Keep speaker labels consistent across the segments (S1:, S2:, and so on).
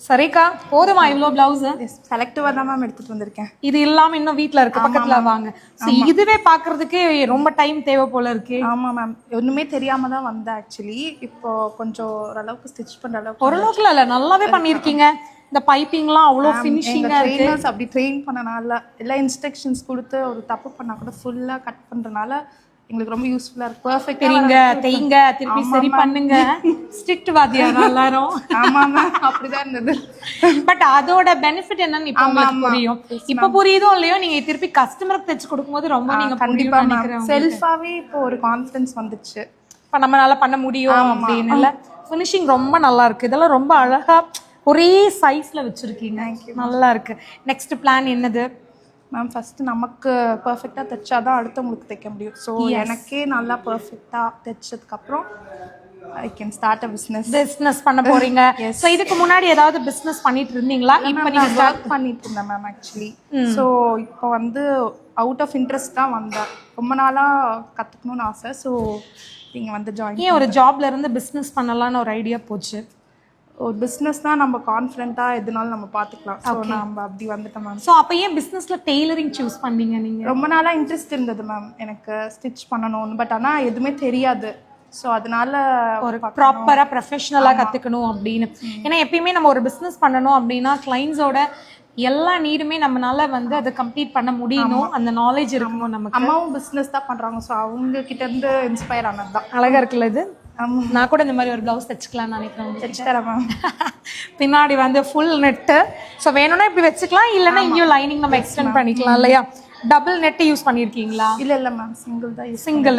S1: சரிக்கா போதுமா இவ்வளோ பிளவுஸ்
S2: செலக்டிவாக தான் மேம் எடுத்துகிட்டு வந்திருக்கேன்.
S1: இது இல்லாம இன்னும் வீட்ல இருக்கு பக்கத்துல வாங்க. இதுவே பாக்குறதுக்கு ரொம்ப டைம் தேவை போல இருக்கு.
S2: ஆமாம் மேம் ஒன்றுமே தெரியாமல் தான் வந்தேன் ஆக்சுவலி இப்போ கொஞ்சம் ஓரளவுக்கு ஸ்டிச் பண்ணுற அளவுக்கு
S1: ஓரளவுக்குல இல்ல நல்லாவே பண்ணிருக்கீங்க இந்த பைப்பிங்லாம் அவ்வளோ ஃபினிஷிங்கா இருக்கு.
S2: ட்ரெயினர்ஸ் அப்படி ட்ரெயின் பண்ணனால எல்லா இன்ஸ்ட்ரக்ஷன்ஸ் கொடுத்து ஒரு தப்பு பண்ணா கூட ஃபுல்லாக கட் பண்ணுறனால எங்களுக்கு ரொம்ப யூஸ்ஃபுல்லாக இருக்கு. பர்ஃபெக்டாக
S1: சரிங்க தேய்ங்க திருப்பி சரி பண்ணுங்க. ஸ்ட்ரிக்ட் வாத்தியாரா எல்லாரும்.
S2: மேம் அப்படிதான் இருந்தது.
S1: பட் அதோட பெனிஃபிட் என்னன்னு இப்போ உங்களுக்கு புரியும். இப்போ புரியுதோ இல்லையோ நீங்க திருப்பி கஸ்டமருக்கு தைச்சு கொடுக்கும்போது ரொம்ப நீங்க
S2: மேம்
S1: நினைக்கிறேன்
S2: செல்ஃபாகவே இப்போ ஒரு கான்ஃபிடன்ஸ் வந்துச்சு
S1: இப்போ நம்மளால பண்ண முடியும் அப்படின்னு இல்ல. ஃபினிஷிங் ரொம்ப நல்லா இருக்கு. இதெல்லாம் ரொம்ப அழகா ஒரே சைஸ்ல வச்சிருக்கீங்க. நல்லா இருக்கு. நெக்ஸ்ட் பிளான் என்னது?
S2: மேம் ஃபர்ஸ்ட் நமக்கு பர்ஃபெக்டாக தைச்சாதான் அடுத்தவங்களுக்கு தைக்க முடியும். ஸோ எனக்கே நல்லா பர்ஃபெக்டாக தைச்சதுக்கப்புறம் I can start a business
S1: business பண்ண போறீங்க. சோ இதுக்கு முன்னாடி ஏதாவது பிசினஸ் பண்ணிட்டு இருந்தீங்களா? இப்போ நீங்க
S2: நான் ஒர்க் பண்ணிட்டு இருந்தேன் மேம் ஆக்சுவலி ஸோ இப்போ வந்து அவுட் ஆஃப் இன்ட்ரெஸ்ட் தான் வந்தேன். ரொம்ப நாளாக கற்றுக்கணும்னு ஆசை. ஸோ நீங்கள் வந்து ஜாயின்
S1: ஏன் ஒரு ஜாப்ல இருந்து பிசினஸ் பண்ணலாம்னு ஒரு ஐடியா போச்சு?
S2: ஒரு பிஸ்னஸ் தான் நம்ம கான்ஃபிடென்ட்டாக எதுனாலும் நம்ம பார்த்துக்கலாம் ஸோ நம்ம அப்படி வந்துட்டோம் மேம்
S1: சோ அப்ப ஏன் பிசினஸ்ல டெய்லரிங் சூஸ் பண்ணீங்க நீங்க?
S2: ரொம்ப நாளாக இன்ட்ரெஸ்ட் இருந்தது மேம் எனக்கு ஸ்டிச் பண்ணணும்னு. பட் ஆனால் எதுவுமே தெரியாது. ஸோ அதனால
S1: ஒரு ப்ராப்பரா ப்ரொஃபஷனலா கத்துக்கணும் அப்படின்னு. ஏன்னா எப்பயுமே நம்ம ஒரு பிசினஸ் பண்ணணும் அப்படின்னா கிளைண்ட்ஸோட எல்லா நீடுமே நம்மனால வந்து அதை கம்ப்ளீட் பண்ண முடியணும். அந்த நாலேஜ் இருக்கணும் நமக்கு.
S2: அம்மாவும் பிஸ்னஸ் தான் பண்ணுறாங்க ஸோ அவங்க கிட்ட இருந்து இன்ஸ்பயர் ஆனது தான்
S1: அழகா இருக்குல்ல இது. நான் கூட இந்த மாதிரி ஒரு பிளவுஸ் தைச்சுக்கலாம்னு நினைக்கிறேன்
S2: தைச்சு தரேன் மேம்.
S1: பின்னாடி வந்து ஃபுல் நெட்டு ஸோ வேணும்னா இப்படி வச்சுக்கலாம் இல்லைன்னா இங்கேயும் லைனிங் நம்ம எக்ஸ்டெண்ட் பண்ணிக்கலாம் இல்லையா? டபுள் நெட் யூஸ் பண்ணியிருக்கீங்களா?
S2: இல்லை இல்லை மேம் சிங்கிள் தான்
S1: சிங்கிள்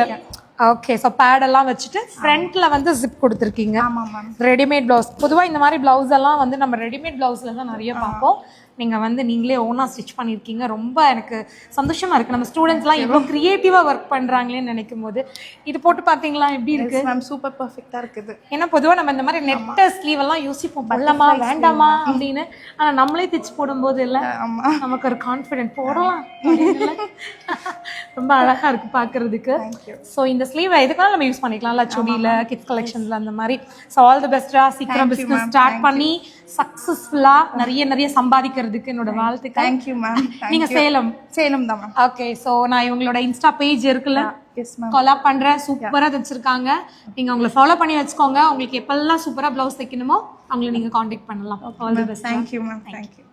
S1: ஓகே ஸோ பேடெல்லாம் வச்சுட்டு ஃப்ரண்ட்ல வந்து ஜிப் கொடுத்துருக்கீங்க.
S2: ஆமாம் மேம்
S1: ரெடிமேட் ப்ளவுஸ் பொதுவாக இந்த மாதிரி ப்ளவுஸ் எல்லாம் வந்து நம்ம ரெடிமேட் ப்ளவுஸ்ல தான் நிறைய பார்ப்போம். நீங்கள் வந்து நீங்களே ஓனாக ஸ்டிச் பண்ணியிருக்கீங்க ரொம்ப எனக்கு சந்தோஷமா இருக்கு. நம்ம ஸ்டூடெண்ட்ஸ்லாம் இவ்வளோ க்ரியேட்டிவாக ஒர்க் பண்ணுறாங்களேன்னு நினைக்கும் போது இது போட்டு பார்த்தீங்களா எப்படி இருக்கு?
S2: மேம் சூப்பர் பர்ஃபெக்டாக இருக்குது.
S1: ஏன்னா பொதுவாக நம்ம இந்த மாதிரி நெட்ட ஸ்லீவ் எல்லாம் யோசிப்போம். பண்ணலாமா வேண்டாமா? அப்படின்னு. ஆனால் நம்மளே தைச்சு போடும்போது இல்லை நமக்கு ஒரு கான்ஃபிடென்ட் போடலாம்? ரொம்ப அழகா இருக்கு பார்க்கிறதுக்கு ஸோ இந்த ஸ்லீவ் எதுக்காக நம்ம யூஸ் பண்ணிக்கலாம்ல. சுடியில கிட்ஸ் கலெக்ஷன்ல அந்த மாதிரி. ஸோ ஆல் தி பெஸ்டா சீக்கிரம் பிசினஸ் ஸ்டார்ட் பண்ணி சக்சஸ்ஃபுல்லா நிறைய நிறைய சம்பாதிக்கிறதுக்கு என்னோட வாழ்த்துக்கள்.
S2: தேங்க்யூ மேம்
S1: நீங்க சேலம்.
S2: சேலம் தான் மேம்
S1: ஓகே ஸோ நான் இவங்களோட இன்ஸ்டா பேஜ் இருக்குல்ல? கொலாப் பண்றேன் சூப்பரா தைச்சிருக்காங்க. நீங்க உங்களை ஃபாலோ பண்ணி வச்சுக்கோங்க. உங்களுக்கு எப்பெல்லாம் சூப்பரா பிளவுஸ் தைக்கணுமோ அவங்களை நீங்க காண்டாக்ட் பண்ணலாம். All the best
S2: thank you ma'am thank you